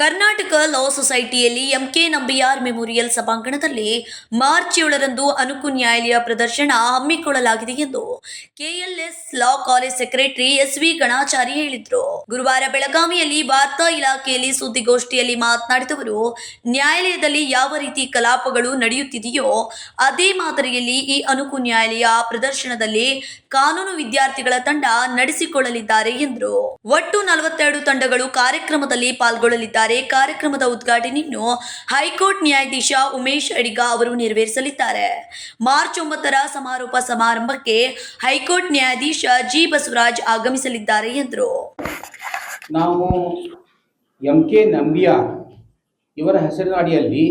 ಲಾ ಸೊಸೈಟಿಯಲ್ಲಿ MK Nambiar memorial ಸಭಾಂಗಣದಲ್ಲಿ March ಏಳರಂದು ಅನುಕು ನ್ಯಾಯಾಲಯ ಪ್ರದರ್ಶನ ಹಮ್ಮಿಕೊಳ್ಳಲಾಗಿದೆ ಎಂದು KLS law college secretary S V Ganachari ಹೇಳಿದರು. ಗುರುವಾರ ಬೆಳಗಾವಿಯಲ್ಲಿ ವಾರ್ತಾ ಇಲಾಖೆಯಲ್ಲಿ ಸುದ್ದಿಗೋಷ್ಠಿಯಲ್ಲಿ ಮಾತನಾಡಿದವರು, ನ್ಯಾಯಾಲಯದಲ್ಲಿ ಯಾವ ರೀತಿ ಕಲಾಪಗಳು ನಡೆಯುತ್ತಿದೆಯೋ ಅದೇ ಮಾದರಿಯಲ್ಲಿ ಈ ಅನುಕು ನ್ಯಾಯಾಲಯ ಪ್ರದರ್ಶನದಲ್ಲಿ ಕಾನೂನು ವಿದ್ಯಾರ್ಥಿಗಳ ತಂಡ ನಡೆಸಿಕೊಳ್ಳಲಿದ್ದಾರೆ ಎಂದರು. ಒಟ್ಟು ನಲವತ್ತೆರಡು ತಂಡಗಳು ಕಾರ್ಯಕ್ರಮದಲ್ಲಿ ಪಾಲ್ಗೊಳ್ಳಲಿದ್ದಾರೆ. ಕಾರ್ಯಕ್ರಮದ ಉದ್ಘಾಟನೆಯನ್ನು ಹೈಕೋರ್ಟ್ ನ್ಯಾಯಾಧೀಶ ಉಮೇಶ್ ಅಡಿಗ ಅವರು ನೆರವೇರಿಸಲಿದ್ದಾರೆ. ಮಾರ್ಚ್ ಒಂಬತ್ತರ ಸಮಾರೋಪ ಸಮಾರಂಭಕ್ಕೆ ಹೈಕೋರ್ಟ್ ನ್ಯಾಯಾಧೀಶ ಜಿ ಬಸವರಾಜ್ ಆಗಮಿಸಲಿದ್ದಾರೆ ಎಂದರು. ನಾವು ಎಂ ಕೆ ನಂಬಿಯ ಇವರ ಹೆಸರಿನ ಅಡಿಯಲ್ಲಿ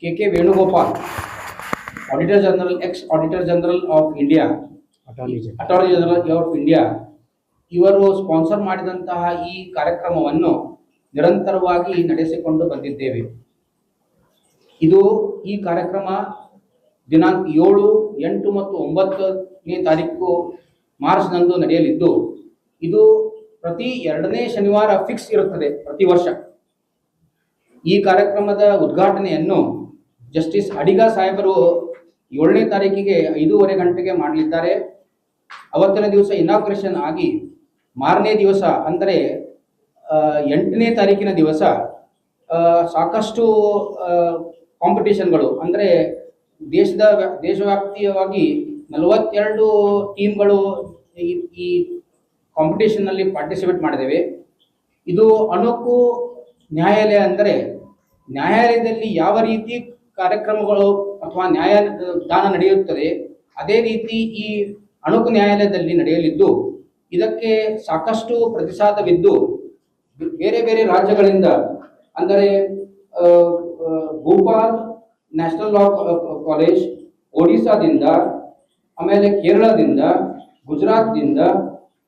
K K Venugopal auditor general ex auditor general of India attorney general of India ಇವರು ಸ್ಪಾನ್ಸರ್ ಮಾಡಿದಂತಹ ಈ ಕಾರ್ಯಕ್ರಮವನ್ನು ನಿರಂತರವಾಗಿ ನಡೆಸಿಕೊಂಡು ಬಂದಿದ್ದೇವೆ. ಇದು ಈ ಕಾರ್ಯಕ್ರಮ ದಿನಾಂಕ ಏಳು, ಎಂಟು ಮತ್ತು ಒಂಬತ್ತನೇ ತಾರೀಕು ಮಾರ್ಚ್ನಂದು ನಡೆಯಲಿದ್ದು, ಇದು ಪ್ರತಿ ಎರಡನೇ ಶನಿವಾರ ಫಿಕ್ಸ್ ಇರುತ್ತದೆ ಪ್ರತಿ ವರ್ಷ. ಈ ಕಾರ್ಯಕ್ರಮದ ಉದ್ಘಾಟನೆಯನ್ನು ಜಸ್ಟಿಸ್ ಅಡಿಗ ಸಾಹೇಬರು ಏಳನೇ ತಾರೀಕಿಗೆ ಐದೂವರೆ ಗಂಟೆಗೆ ಮಾಡಲಿದ್ದಾರೆ. ಅವತ್ತಿನ ದಿವಸ ಇನಾಗ್ರೇಷನ್ ಆಗಿ ಮಾರನೇ ದಿವಸ, ಅಂದರೆ ಎಂಟನೇ ತಾರೀಕಿನ ದಿವಸ ಸಾಕಷ್ಟು ಕಾಂಪಿಟೇಷನ್ಗಳು ಅಂದರೆ ದೇಶದ ದೇಶವ್ಯಾಪ್ತಿಯವಾಗಿ ನಲವತ್ತೆರಡು ಟೀಮ್ಗಳು ಈ ಕಾಂಪಿಟೇಷನ್ನಲ್ಲಿ ಪಾರ್ಟಿಸಿಪೇಟ್ ಮಾಡಿದ್ದೇವೆ ಇದು ಅಣುಕು ನ್ಯಾಯಾಲಯ ಅಂದರೆ, ನ್ಯಾಯಾಲಯದಲ್ಲಿ ಯಾವ ರೀತಿ ಕಾರ್ಯಕ್ರಮಗಳು ಅಥವಾ ನ್ಯಾಯ, ದಾನ ನಡೆಯುತ್ತದೆ, ಅದೇ ರೀತಿ ಈ ಅಣುಕು ನ್ಯಾಯಾಲಯದಲ್ಲಿ ನಡೆಯಲಿದ್ದು, ಇದಕ್ಕೆ ಸಾಕಷ್ಟು ಪ್ರತಿಸಾದವಿದ್ದು ಬೇರೆ ಬೇರೆ ರಾಜ್ಯಗಳಿಂದ, ಅಂದರೆ ಭೂಪಾಲ್ ನ್ಯಾಷನಲ್ ಲಾ ಕಾಲೇಜ್, ಒಡಿಸ್ಸಾದಿಂದ, ಆಮೇಲೆ ಕೇರಳದಿಂದ, ಗುಜರಾತ್ದಿಂದ,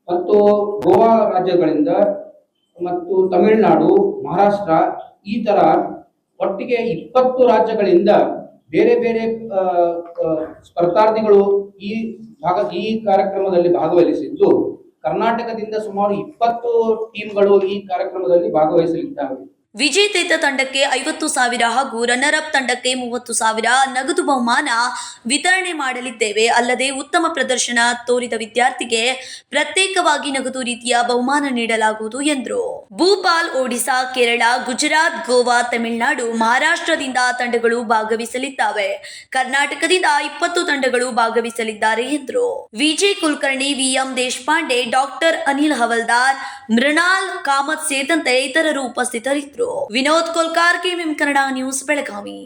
ಮತ್ತು ಗೋವಾ ರಾಜ್ಯಗಳಿಂದ, ಮತ್ತು ತಮಿಳುನಾಡು, ಮಹಾರಾಷ್ಟ್ರ, ಈ ಥರ ಒಟ್ಟಿಗೆ ಇಪ್ಪತ್ತು ರಾಜ್ಯಗಳಿಂದ ಬೇರೆ ಬೇರೆ ಸ್ಪರ್ಧಾರ್ಥಿಗಳು ಈ ಭಾಗ, ಈ ಕಾರ್ಯಕ್ರಮದಲ್ಲಿ ಭಾಗವಹಿಸಿದ್ದು. ಕರ್ನಾಟಕದಿಂದ ಸುಮಾರು ಇಪ್ಪತ್ತು ಟೀಮ್ಗಳು ಈ ಕಾರ್ಯಕ್ರಮದಲ್ಲಿ ಭಾಗವಹಿಸಲಿದ್ದಾವೆ. ವಿಜೇತ ತಂಡಕ್ಕೆ ಐವತ್ತು ಸಾವಿರ ಹಾಗೂ ರನ್ನರ್ ಅಪ್ ತಂಡಕ್ಕೆ ಮೂವತ್ತು ಸಾವಿರ ನಗದು ಬಹುಮಾನ ವಿತರಣೆ ಮಾಡಲಿದ್ದೇವೆ. ಅಲ್ಲದೆ ಉತ್ತಮ ಪ್ರದರ್ಶನ ತೋರಿದ ವಿದ್ಯಾರ್ಥಿಗೆ ಪ್ರತ್ಯೇಕವಾಗಿ ನಗದು ರೀತಿಯ ಬಹುಮಾನ ನೀಡಲಾಗುವುದು ಎಂದರು. ಭೂಪಾಲ್, ಒಡಿಶಾ, ಕೇರಳ, ಗುಜರಾತ್, ಗೋವಾ, ತಮಿಳುನಾಡು, ಮಹಾರಾಷ್ಟ್ರದಿಂದ ತಂಡಗಳು ಭಾಗವಹಿಸಲಿದ್ದಾವೆ. ಕರ್ನಾಟಕದಿಂದ ಇಪ್ಪತ್ತು ತಂಡಗಳು ಭಾಗವಹಿಸಲಿದ್ದಾರೆ ಎಂದರು. ವಿಜಯ್ ಕುಲಕರ್ಣಿ, ವಿಎಂ ದೇಶಪಾಂಡೆ, ಡಾಕ್ಟರ್ ಅನಿಲ್ ಹವಲ್ದಾರ್, ಮೃಣಾಲ್ ಕಾಮತ್ ಸೇರಿದಂತೆ ಇತರರು ಉಪಸ್ಥಿತರಿದ್ದರು. Vinod Kolkar KMM Kannada news Belagavi